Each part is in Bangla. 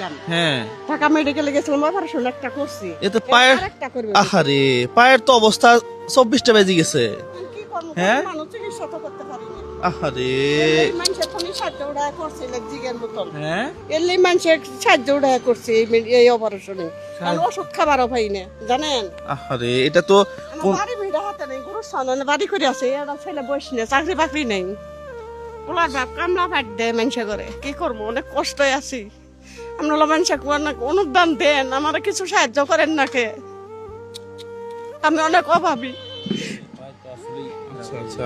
গেছিলাম হ্যাঁ। ঢাকা মেডিকেলে গেছিলাম অপারেশন একটা করছি। এতে পায়ের আরেকটা করবে আহারে পায়ের তো অবস্থা চব্বিশটা বেজে গেছে। হ্যাঁ? আহারে। হ্যাঁ? এলি মানুষের সাহায্য উড়ায় করছে এই অপারেশনে ওষুধ খাবারও পাই না জানেন? আহারে এটা তো বাড়ি ভিড়া হাতে নেই গুরু বাড়ি করে আছে ছেলে বয়স নেই চাকরি বাকরি নেই বাপ কামলা ভাট দেয় মানুষে করে কি করব? অনেক কষ্টই আছি। আপনারা অনেক অনুদান দেন আমার কিছু সাহায্য করেন না কে আমি অনেক অভাবী। আচ্ছা আচ্ছা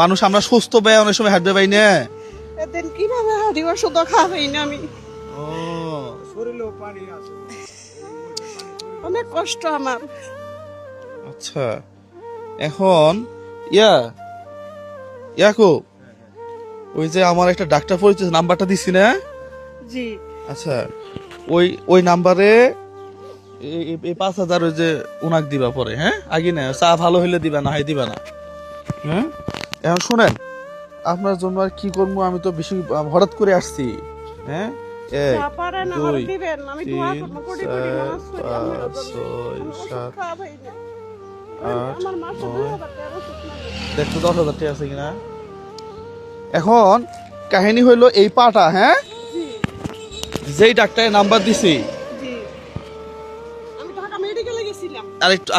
মানুষ আমরা সুস্থ ব্যয় অনেক সময় হাঁটবে পাই না। এদিন কীভাবে হারি ওষুধ খাওয়াই না আমি? অনেক কষ্ট আমার। আচ্ছা এখন ইয়া ইয়াকু ওই যে আমার একটা ডাক্তার পরিচয় নাম্বারটা দিছি না? জি। আচ্ছা ওই ওই নাম্বারে এই- পাঁচ হাজার ওই যে উনাক দিবা পরে হ্যাঁ? আগে না চা ভালো হইলে দিবা না হয় দিবা না। হ্যাঁ? এখন শুনেন আপনার জন্য আর কি করব আমি তো বেশি হঠাৎ করে আসছি হ্যাঁ? এক দুই, তিন, চার, ছয়, সাত। আট, নয়। দেখতো দশ হাজার টাকা আছে কিনা? এখন কাহিনী হইল এই পাটা হ্যাঁ? যেই ডাক্তারের নাম্বার দিছি।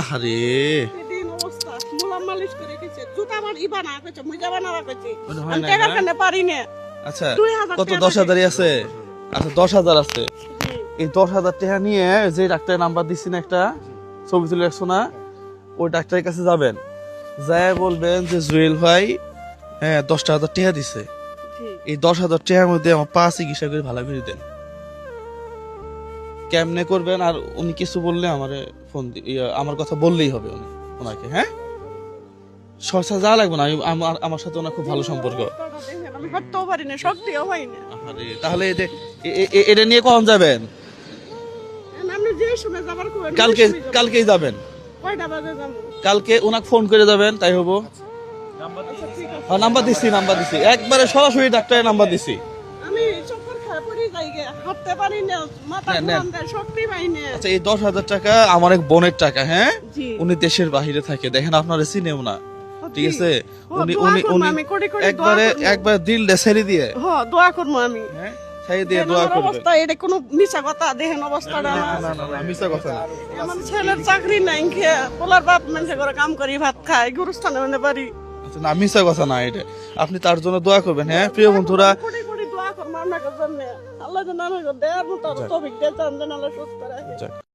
আহারে। আচ্ছা কত দশ হাজারই আছে? আচ্ছা দশ হাজার আছে। এই দশ হাজার টাকা নিয়ে যে ডাক্তারের নাম্বার দিচ্ছি না একটা ছবি তুলে রাখছো না ওই ডাক্তারের কাছে যাবেন। যায় বলবেন যে জুয়েল ভাই হ্যাঁ দশটা হাজার টাকা দিছে। এই দশ হাজার টাকার মধ্যে আমার পা চিকিৎসা করে ভালো করে দেন। কেমনে করবেন আর উনি কিছু বললে আমার ফোন আমার কথা বললেই হবে উনি ওনাকে হ্যাঁ? সরসা যা লাগবে না আমি- আমার আমার সাথে ওনার খুব ভালো সম্পর্ক। টাকা দেখেন, আমি হাঁটতেও পারি না শক্তিও হয় না। আরে, তাহলে এটা নিয়ে কখন যাবেন? কালকে। কালকেই যাবেন। কয়টা বাজে যাব? কালকে ওনাকে ফোন করে যাবেন তাই হব। হ্যাঁ নাম্বার দিচ্ছি নাম্বার দিচ্ছি একবারে সরাসরি ডাক্তারের নাম্বার দিচ্ছি আমি চক্কর খায় পড়ে যাই গে হাঁটতে পারি না মাথা নেন, নেন। শক্তি পাই না। আচ্ছা এই দশ হাজার টাকা আমার এক বোনের টাকা হ্যাঁ? উনি দেশের বাহিরে থাকে দেখেন আপনারা চিনেও না ঠিক আছে? উনি উনি উনি আমি একবারে একবার দিল ছেড়ে দিয়ে। হ দোয়া করব আমি। হ্যাঁ? দিয়ে দোয়া করবে। অবস্থা এটা কোনো মিছা কথা দেখেন অবস্থাটা আমার। না না না মিছা কথা না। আমার ছেলের চাকরি নাই খেয়ে পোলার বাপ মানুষের করে কাম করি ভাত খায় গুরুস্থানে মানে বাড়ি। আচ্ছা না মিশা কথা না এটা। আপনি তার জন্য দোয়া করবেন হ্যাঁ? প্রিয় বন্ধুরা আল্লাহ যেন আমাকে দেয়ার মতো তবিক দিয়ে যেন আল্লাহ সুস্থ রাখে।